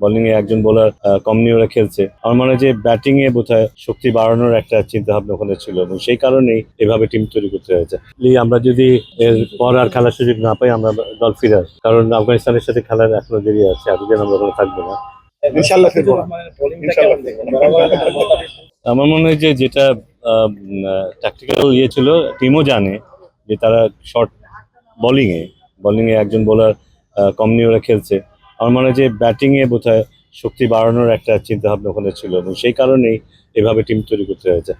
Bowling এ একজন bowler কম নিয়ে ওরা খেলছে। আমার মনে হয় যে ব্যাটিং এ বোধহয় শক্তি বাড়ানোর একটা চিন্তা ভাবনা ওখানে ছিল এবং সেই কারণেই এভাবে টিম তৈরি করতে হয়েছে। লি আমরা যদি এর পর আর খেলার সুযোগ না পাই আমরা দল ফিরে কারণ আফগানিস্তানের সাথে খেলার এখনও দেরি আছে এতদিন আমরা ওখানে থাকব না। ইনশাল্লাহ ফিরবো না। ইনশাল্লাহ ফিরবো না। আমার মনে হয় যে যেটা ট্যাকটিক্যাল ইয়ে ছিল টিমও জানে যে তারা শর্ট বোলিংয়ে বোলিংয়ে একজন বোলার কম নিয়ে ওরা খেলছে। আমার মনে হয় যে ব্যাটিংয়ে বোধহয় শক্তি বাড়ানোর একটা চিন্তা ভাবনা ওখানে ছিল এবং সেই কারণেই এভাবে টিম তৈরি করতে হয়েছে।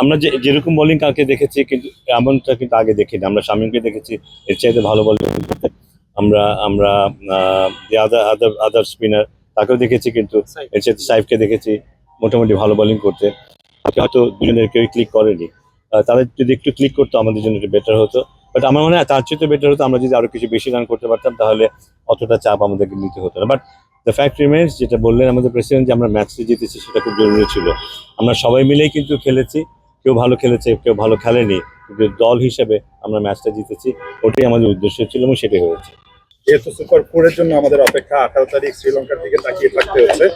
আমরা যে যেরকম বোলিং কাকে দেখেছি কিন্তু এমনটা কিন্তু আগে দেখিনি। আমরা শামীমকে দেখেছি এর চাইতে ভালো বোলিং করতে। আমরা আমরা আদার আদার আদার স্পিনার তাকেও দেখেছি কিন্তু এর সাথে সাইফকে দেখেছি মোটামুটি ভালো বোলিং করতে। হয়তো দুজনের কেউই ক্লিক করেনি। তাদের যদি একটু ক্লিক করতো আমাদের জন্য একটু বেটার হতো। বাট আমার মনে হয় তার চেয়ে বেটার হতো আমরা যদি আরও কিছু বেশি রান করতে পারতাম, তাহলে অতটা চাপ আমাদেরকে নিতে হতো না। বাট দ্য ফ্যাক্ট রিমেন্স যেটা বললেন আমাদের প্রেসিডেন্ট যে আমরা ম্যাচটি জিতেছি, সেটা খুব জরুরি ছিল। আমরা সবাই মিলেই কিন্তু খেলেছি, কেউ ভালো খেলেছে, কেউ ভালো খেলেনি, কিন্তু দল হিসেবে আমরা ম্যাচটা জিতেছি, ওটাই আমাদের উদ্দেশ্য ছিল এবং সেটাই হয়েছে। যেহেতু সুপার ফোরের জন্য আমাদের অপেক্ষা আঠারো তারিখ শ্রীলঙ্কার দিকে তাকিয়ে থাকতে হচ্ছে।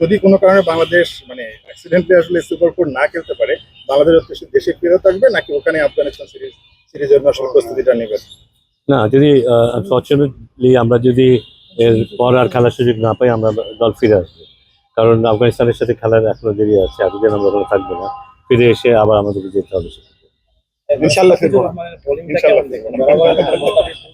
যদি কোনো কারণে বাংলাদেশ মানে অ্যাক্সিডেন্টলি আসলে সুপার ফোর না খেলতে পারে, বাংলাদেশ দেশে দেশে ফিরে থাকবে, নাকি ওখানে আফগানিস্তান সিরিজ সিরিজের জন্য আসলে প্রস্তুতিটা নেবেন না যদি আনফর্চুনেটলি আমরা যদি এর পর আর খেলার সুযোগ না পাই আমরা দল ফিরে আসব। কারণ আফগানিস্তানের সাথে খেলার এখনও দেরি আছে এতদিন আমরা ওখানে থাকব না। ফিরে এসে আবার আমাদেরকে যেতে হবে ইনশাল্লাহ ফিরবো ইনশাল্লাহ।